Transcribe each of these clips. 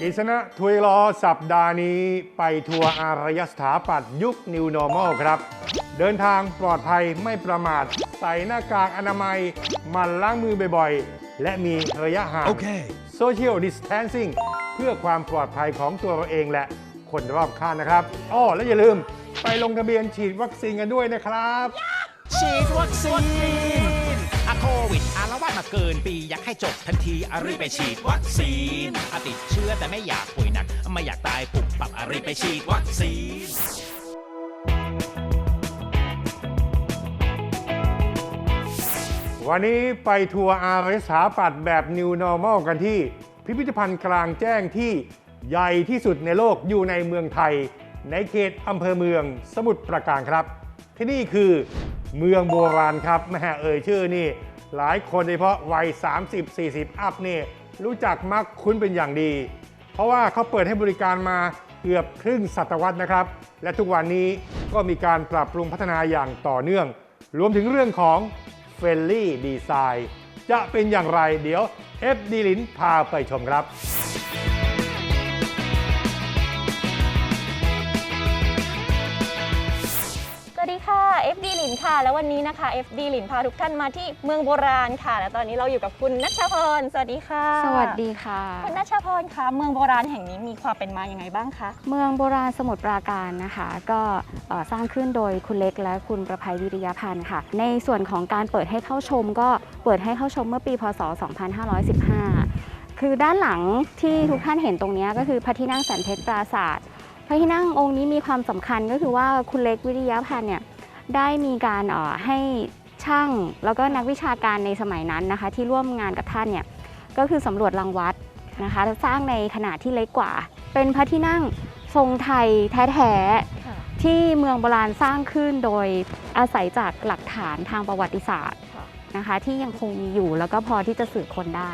กิษณะทุยรอสัปดาห์นี้ไปทัวร์อารยสถาปัตย์ยุค New Normal ครับ เดินทางปลอดภัยไม่ประมาท ใส่หน้ากากอนามัยหมันล้างมือบ่อยๆ และมีระยะห่าง Okay. Social Distancing เพื่อความปลอดภัยของตัวเราเองและคนรอบข้างนะครับอ้อและอย่าลืมไปลงทะเบียนฉีดวัคซีนกันด้วยนะครับ ฉีดวัคซีน เกินปีอยากให้จบทันทีอารีบไปฉีดวัคซีนอะติดเชื้อแต่ไม่อยากป่วยหนัก ไม่อยากตายปุบปับอารีบไปฉีดวัคซีนวันนี้ไปทัวร์อารสาปัตย์แบบ New Normal กันที่ พิพิธภัณฑ์กลางแจ้งที่ใหญ่ที่สุดในโลกอยู่ในเมืองไทย ในเขตอำเภอเมืองสมุทรปราการครับ ที่นี่คือเมืองโบราณครับแม่เอ่ยชื่อนี่ หลายคนโดยเฉพาะวัย 30-40 อัพนี่รู้จักมักคุ้นเป็นอย่างดี เพราะว่าเขาเปิดให้บริการมาเกือบครึ่งศตวรรษนะครับ และทุกวันนี้ก็มีการปรับปรุงพัฒนาอย่างต่อเนื่อง รวมถึงเรื่องของเฟรนลี่ดีไซน์จะเป็นอย่างไรเดี๋ยวเอฟดีลินพาไปชมครับ ค่ะ แล้ววันนี้นะคะ FD หลินพาทุกท่านมาที่เมืองโบราณค่ะ และตอนนี้เราอยู่กับคุณนัชพร สวัสดีค่ะ สวัสดีค่ะ คุณนัชพรคะเมืองโบราณแห่งนี้มีความเป็นมาอย่างไงบ้างคะ เมืองโบราณสมุทรปราการนะคะ ก็เอ่อสร้างขึ้นโดยคุณเล็กและคุณประภัยวิริยพันธ์ค่ะ ในส่วนของการเปิดให้เข้าชม ก็เปิดให้เข้าชมเมื่อปีพศ 2515 คือด้านหลังที่ทุกท่านเห็นตรงเนี้ยก็คือพระที่นั่งสันเพชรปราศาสตร์พระที่นั่งองค์นี้มีความสำคัญก็คือว่าคุณเล็กวิริยพันธ์เนี่ย ได้มีการออให้ช่างแล้วก็นักวิชาการในสมัยนั้นนะคะ ที่ร่วมงานกับท่านเนี่ยก็คือสำรวจรังวัดนะคะสร้างในขนาดที่เล็กกว่า เป็นพระที่นั่งทรงไทยแท้ๆที่เมืองโบราณสร้างขึ้นโดยอาศัยจากหลักฐานทางประวัติศาสตร์นะคะที่ยังคงมีอยู่แล้วก็พอที่จะสืบคนได้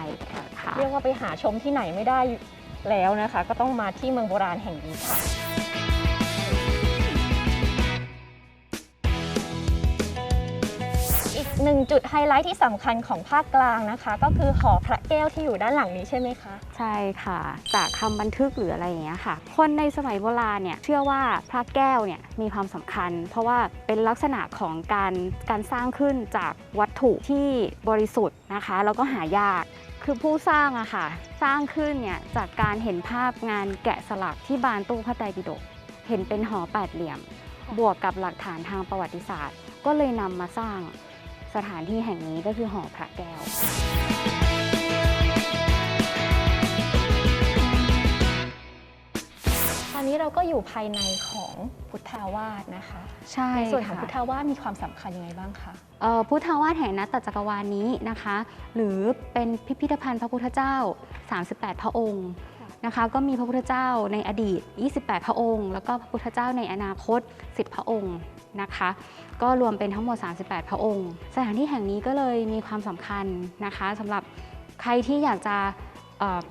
ค่ะเรียกว่าไปหาชมที่ไหนไม่ได้แล้วนะคะ ก็ต้องมาที่เมืองโบราณแห่งนี้ค่ะ หนึ่งจุดไฮไลท์ที่สำคัญของภาคกลางนะคะ ก็คือหอพระแก้วที่อยู่ด้านหลังนี้ใช่ไหมคะ ใช่ค่ะ จากคำบันทึกหรืออะไรอย่างเงี้ยค่ะ คนในสมัยโบราณเนี่ยเชื่อว่าพระแก้วเนี่ยมีความสำคัญ เพราะว่าเป็นลักษณะของการการสร้างขึ้นจากวัตถุที่บริสุทธิ์นะคะแล้วก็หายากคือผู้สร้างอะค่ะ สร้างขึ้นเนี่ยจากการเห็นภาพงานแกะสลักที่บานตู้พระไตรปิฎกเห็นเป็นหอแปดเหลี่ยม บวกกับหลักฐานทางประวัติศาสตร์ ก็เลยนำมาสร้าง สถานที่แห่งนี้ก็คือหอพระแก้ว ตอนนี้เราก็อยู่ภายในของพุทธาวาสนะคะ ใช่ในส่วนของค่ะพุทธาวาสมีความสำคัญยังไงบ้างคะ เอ่อพุทธาวาสแห่งนัตตจักรวาลนี้นะคะ หรือเป็นพิพิธภัณฑ์พระพุทธเจ้า 38 พระองค์ นะคะ ก็มีพระพุทธเจ้าในอดีต 28 พระองค์ แล้วก็พระพุทธเจ้าในอนาคต 10 พระองค์นะคะ ก็รวมเป็นทั้งหมด 38 พระองค์ สถานที่แห่งนี้ก็เลยมีความสำคัญนะคะสำหรับใครที่อยากจะ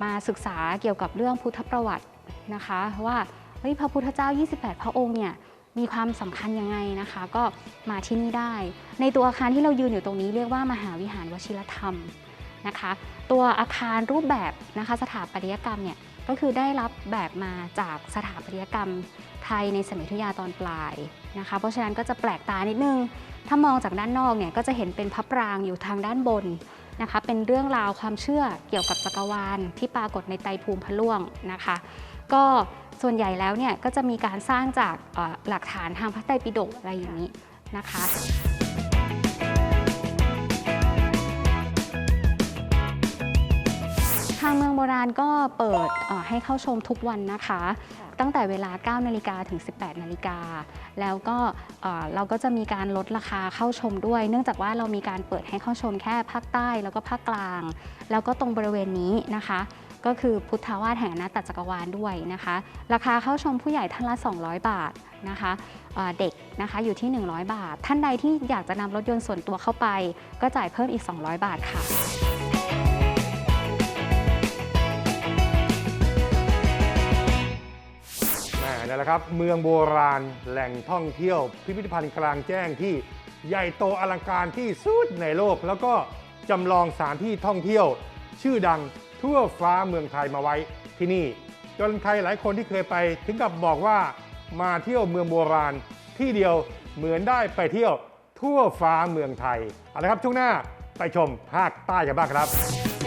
มาศึกษาเกี่ยวกับเรื่องพุทธประวัตินะคะ ว่าเฮ้ยพระพุทธเจ้า 28 พระองค์เนี่ยมีความสำคัญยังไงนะคะ ก็มาที่นี่ได้ ในตัวอาคารที่เรายืนอยู่ตรงนี้เรียกว่ามหาวิหารวชิรธรรมนะคะ ตัวอาคารรูปแบบนะคะสถาปัตยกรรมเนี่ย ก็คือได้รับแบบมาจากสถาปัตยกรรมไทยในสมัยอยุยาตอนปลายนะคะ เพราะฉะนั้นก็จะแปลกตานิดนึง ถ้ามองจากด้านนอกเนี่ยก็จะเห็นเป็นพระปรางอยู่ทางด้านบนนะคะ เป็นเรื่องราวความเชื่อเกี่ยวกับจักรวาลที่ปรากฏในไตรภูมิพะล่วงนะคะ ก็ส่วนใหญ่แล้วเนี่ยก็จะมีการสร้างจากหลักฐานทางพระไตรปิฎกอะไรอย่างนี้นะคะ ทางเมืองโบราณก็เปิดเอ่อให้เข้าชมทุกวันนะคะ ตั้งแต่เวลา 9 นาฬิกาถึง 18 นาฬิกา แล้วก็เอ่อเราก็จะมีการลดราคาเข้าชมด้วย เนื่องจากว่าเรามีการเปิดให้เข้าชมแค่ภาคใต้แล้วก็ภาคกลาง แล้วก็ตรงบริเวณนี้นะคะ ก็คือพุทธาวาสแห่งอนาตจักรวาลด้วยนะคะ ราคาเข้าชมผู้ใหญ่ท่านละ 200 บาทนะคะเอ่อเด็กนะคะอยู่ที่ 100 บาท ท่านใดที่อยากจะนำรถยนต์ส่วนตัวเข้าไป ก็จ่ายเพิ่มอีก 200 บาทค่ะ นั่นแหละครับ เมืองโบราณแหล่งท่องเที่ยว พิพิธภัณฑ์กลางแจ้งที่ใหญ่โตอลังการที่สุดในโลก แล้วก็จำลองสถานที่ท่องเที่ยว ชื่อดังทั่วฟ้าเมืองไทยมาไว้ที่นี่ จนใครหลายคนที่เคยไป ถึงกับบอกว่ามาเที่ยวเมืองโบราณที่เดียวเหมือนได้ไปเที่ยวทั่วฟ้าเมืองไทยเอาละครับช่วงหน้าไปชมภาคใต้กันบ้างครับ